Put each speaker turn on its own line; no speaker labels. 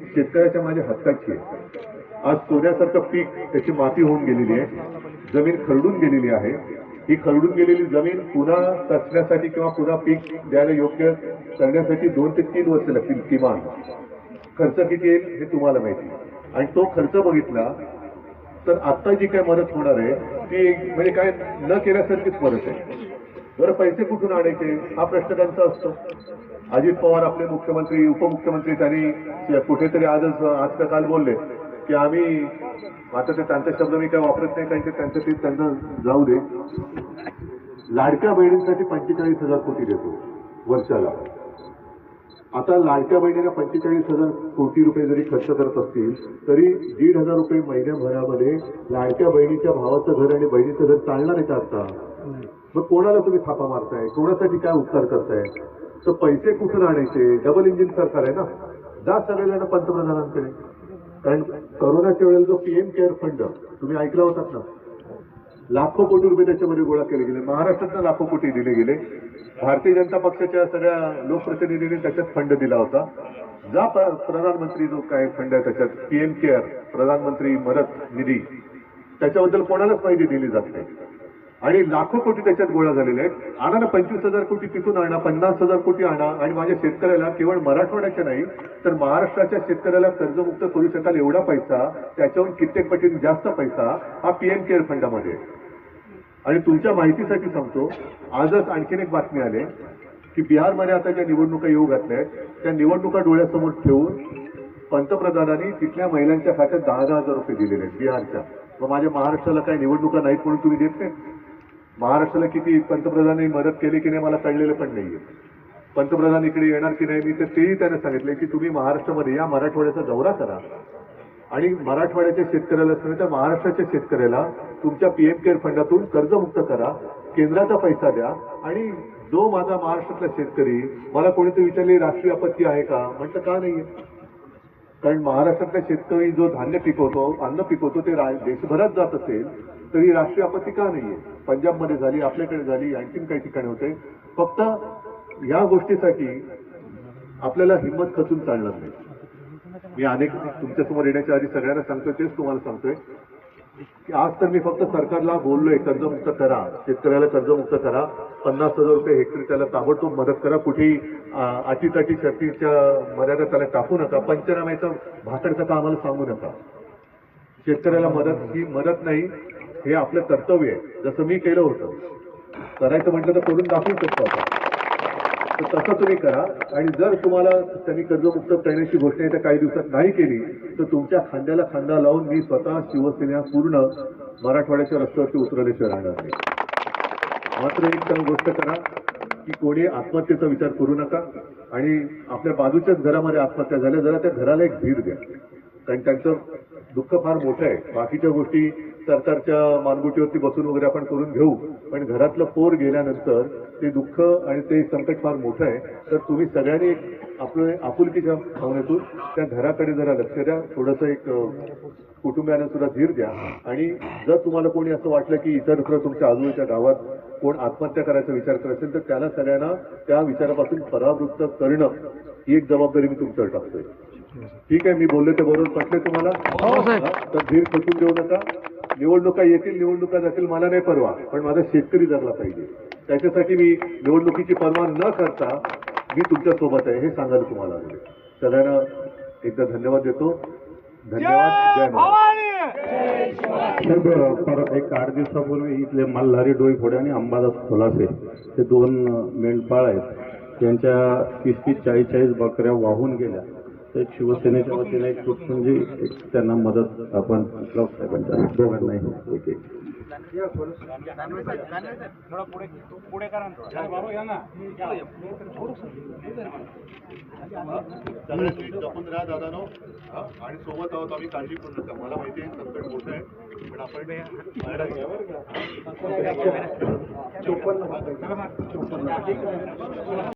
शेतकऱ्याच्या माझ्या हक्काची आहे. आज सोन्यासारखं पीक त्याची माती होऊन गेलेली आहे. जमीन खरडून गेलेली आहे. ही खरडून गेलेली जमीन पुन्हा कसण्यासाठी किंवा पुन्हा पीक द्यायला योग्य करण्यासाठी दोन ते तीन वर्ष लागतील किमान. खर्च किती येईल हे तुम्हाला माहिती. आणि तो खर्च बघितला तर आता जी काय मदत होणार आहे ती म्हणजे काय न केल्यासारखीच मदत आहे. बरं पैसे कुठून आणायचे? हा प्रश्न त्यांचा असतो. अजित पवार आपले मुख्यमंत्री उपमुख्यमंत्री त्यांनी कुठेतरी आजच आज का काल बोलले की आम्ही आता ते त्यांचे शब्द मी काय वापरत नाही कारण ते त्यांचं ते त्यांना जाऊ दे. लाडक्या बहिणींसाठी पंचेचाळीस हजार कोटी देतो वर्षाला. आता लाडक्या बहिणीला पंचेचाळीस हजार कोटी रुपये जरी खर्च करत असतील तरी दीड हजार रुपये महिन्याभरामध्ये लाडक्या बहिणीच्या भावाचं घर आणि बहिणीचं घर चालणार आहे का आता? मग कोणाला तुम्ही थापा मारताय? कोणासाठी काय उपचार करताय? तर पैसे कुठून आणायचे? डबल इंजिन सरकार आहे ना? जा सगळ्यांना पंतप्रधानांकडे. कारण करोनाच्या वेळेला जो पीएम केअर फंड तुम्ही ऐकला होतात ना? लाखो कोटी रुपये त्याच्यामध्ये गोळा केले गेले. महाराष्ट्रातनं लाखो कोटी दिले गेले. भारतीय जनता पक्षाच्या सगळ्या लोकप्रतिनिधींनी त्याच्यात फंड दिला होता. जा प्रधानमंत्री जो काय फंड आहे त्याच्यात पीएम केअर प्रधानमंत्री मदत निधी त्याच्याबद्दल कोणालाच माहिती दिली जात नाही. आणि लाखो कोटी त्याच्यात गोळा झालेले आहेत. आणा ना पंचवीस हजार कोटी तिथून आणा पन्नास हजार कोटी आणा आणि माझ्या शेतकऱ्याला केवळ मराठवाड्याच्या नाही तर महाराष्ट्राच्या शेतकऱ्याला कर्जमुक्त करू शकाल एवढा पैसा त्याच्याहून कित्येक पटीने जास्त पैसा हा पीएम केअर फंडामध्ये. आणि तुमच्या माहितीसाठी सांगतो आजच आणखीन एक बातमी आली की बिहारमध्ये आता ज्या निवडणुका येऊ घातल्या आहेत त्या निवडणुका डोळ्यासमोर ठेवून पंतप्रधानांनी तिथल्या महिलांच्या खात्यात दहा दहा हजार रुपये दिलेले आहेत बिहारच्या. मग माझ्या महाराष्ट्राला काही निवडणुका नाहीत म्हणून तुम्ही देत नाही? महाराष्ट्राला किती पंतप्रधानांनी मदत केली की नाही मला कळलेलं पण नाहीये. पंतप्रधान इकडे येणार की नाही मी तर तेही त्याने सांगितले की तुम्ही महाराष्ट्रामध्ये या मराठवाड्याचा दौरा करा. आणि मराठवाड्याच्या शेतकऱ्याला नव्हे तर महाराष्ट्राच्या शेतकऱ्याला तुमच्या पीएम केअर फंडातून कर्जमुक्त करा केंद्राचा पैसा द्या आणि जो माझा महाराष्ट्रातला शेतकरी मला कोणीतरी विचारले राष्ट्रीय आपत्ती आहे का? म्हटलं का नाहीये. कारण महाराष्ट्रातला शेतकरी जो धान्य पिकवतो अन्न पिकवतो ते देशभरात जात असेल तरी राष्ट्रीय आपत्ती का नाहीये? पंजाबमध्ये झाली आपल्याकडे झाली आणखीन काही ठिकाणी होते. फक्त या गोष्टीसाठी आपल्याला हिंमत खचून चालणार नाही. मी अनेक तुमच्यासमोर येण्याच्या आधी सगळ्यांना सांगतोय तेच तुम्हाला सांगतोय. की आज तर मी फक्त सरकारला बोललोय कर्जमुक्त करा. शेतकऱ्याला कर्जमुक्त करा. पन्नास हजार रुपये हेक्टरी त्याला ताबडतोब मदत करा. कुठेही अं, अटीतटी शर्तीच्या मर्यादा त्याला टाकू नका. पंचनाम्याचं भाकडचं का आम्हाला सांगू नका. शेतकऱ्याला मदत ही मदत नाही. हे आपलं कर्तव्य आहे. जसं मी केलं होतं. करायचं म्हटलं तर करून दाखवू शकतो आपण. तर तसं तुम्ही करा. आणि जर तुम्हाला त्यांनी कर्जमुक्त करण्याची घोषणा येत्या काही दिवसात नाही केली तर तुमच्या खांद्याला खांदा लावून मी स्वतः शिवसेना पूर्ण मराठवाड्याच्या रस्त्यावरती उतरल्याशिवाय राहणार नाही मात्र एक तर गोष्ट करा की कोणी आत्महत्येचा विचार करू नका आणि आपल्या बाजूच्याच घरामध्ये आत्महत्या झाल्या जरा त्या घराला एक धीर द्या. कारण त्यांचं दुःख फार मोठं आहे. बाकीच्या गोष्टी सरकारच्या मानगुटीवरती बसून वगैरे आपण करून घेऊ. पण घरातलं पोर गेल्यानंतर ते दुःख आणि ते संकट फार मोठं आहे. तर तुम्ही सगळ्यांनी एक आपलं आपुलकीच्या भावनेतून. त्या घराकडे जरा लक्ष द्या. थोडंसं एक कुटुंबियांना सुद्धा धीर द्या. आणि जर तुम्हाला कोणी असं वाटलं की इतर दुसरं तुमच्या आजूबाजूच्या गावात कोण आत्महत्या करायचा विचार करत असेल तर त्याला सगळ्यांना त्या विचारापासून परावृत्त करणं ही एक जबाबदारी मी तुमच्यावर टाकतोय. ठीक आहे मी बोलले ते बरोबर पटले तुम्हाला? हा? तर धीर खचून देऊ नका. निवडणुका येतील निवडणुका जातील मला नाही परवा. पण माझा शेतकरी जगला पाहिजे. त्याच्यासाठी मी निवडणुकीची पर्वा न करता मी तुमच्यासोबत आहे हे सांगायला तुम्हाला. सगळ्यांना एकदा धन्यवाद देतो. धन्यवाद. जय महाराज.
एक आठ दिवसापूर्वी इथले मल्हारी डोईफोडे आणि अंबादास खोलासे हे दोन मेंढपाळ आहेत. त्यांच्या तीस तीस चाळीस चाळीस बकऱ्या वाहून गेल्या. एक शिवसेनेच्या वतीने एक म्हणजे एक त्यांना मदत आपण साहेबांच्या दोघांनाही एक एक
जपून राहा दादानो आणि सोबत आहोत आम्ही काळजी करू नका मला माहिती आहे संकट मोठं आहे पण आपण चोपन्न